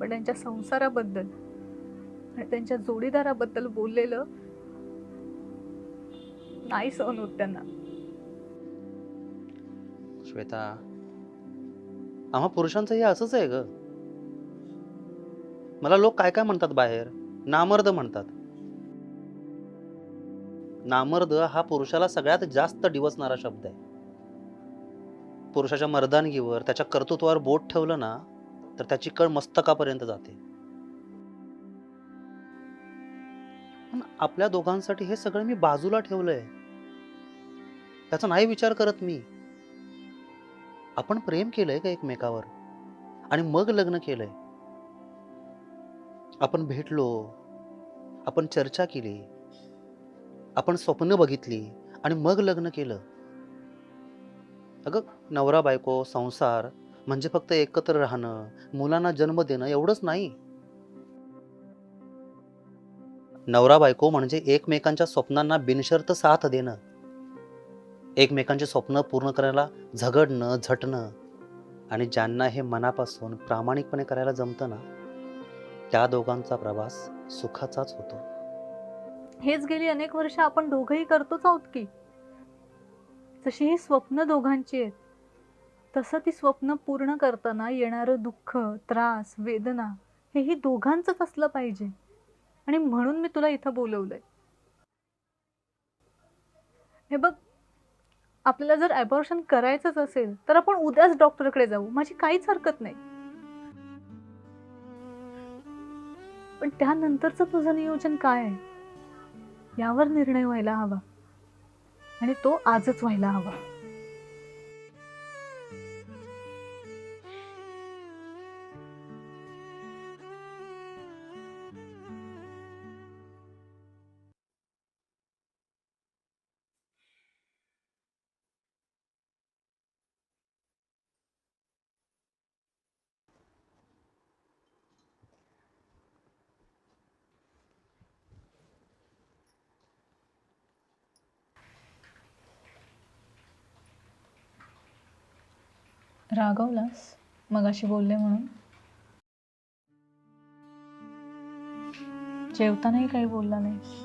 पण त्यांच्या संसाराबद्दल आणि त्यांच्या जोडीदाराबद्दल बोललेलं नाही सहन होत त्यांना. श्वेता आम्हा पुरुषांचं हे असंच आहे ग. मला लोक काय काय म्हणतात बाहेर? नामर्द म्हणतात. नामर्द हा पुरुषाला सगळ्यात जास्त डिवचणारा शब्द आहे. पुरुषाच्या मर्दानगीवर त्याच्या कर्तृत्वावर बोट ठेवलं ना तर त्याची कळ मस्तकापर्यंत जाते. पण आपल्या दोघांसाठी हे सगळं मी बाजूला ठेवलंय. त्याचा नाही विचार करत मी. आपण प्रेम केलंय का एकमेकावर? आणि मग लग्न केलंय? आपण भेटलो आपण चर्चा केली आपण स्वप्न बघितली आणि मग लग्न केलं. अगं नवरा बायको संसार म्हणजे फक्त एकत्र राहणं मुलांना जन्म देणं एवढंच नाही. नवरा बायको म्हणजे एकमेकांच्या स्वप्नांना बिनशर्त साथ देणं. एकमेकांची स्वप्न पूर्ण करायला झगडणं झटणं आणि ज्यांना हे मनापासून प्रामाणिकपणे करायला जमतं ना त्या दोघांचा प्रवास सुखाचाच होतो. हेच गेली अनेक वर्ष आपण दोघंही करतोच आहोत की? जशी ही स्वप्न दोघांची आहेत तसं ती स्वप्न पूर्ण करताना येणारं दुःख त्रास वेदना हेही दोघांचंच असलं पाहिजे. आणि म्हणून मी तुला इथं बोलवलंय. हे बघ आपल्याला जर ॲबॉर्शन करायचंच असेल तर आपण उद्याच डॉक्टरकडे जाऊ. माझी काहीच हरकत नाही. पण त्यानंतरचं तुझं नियोजन काय आहे? यावर निर्णय व्हायला हवा. आणि तो आजच व्हायला हवा. रागवलास? मग अशी बोलले म्हणून. जेवतानाही काही बोलला नाहीस.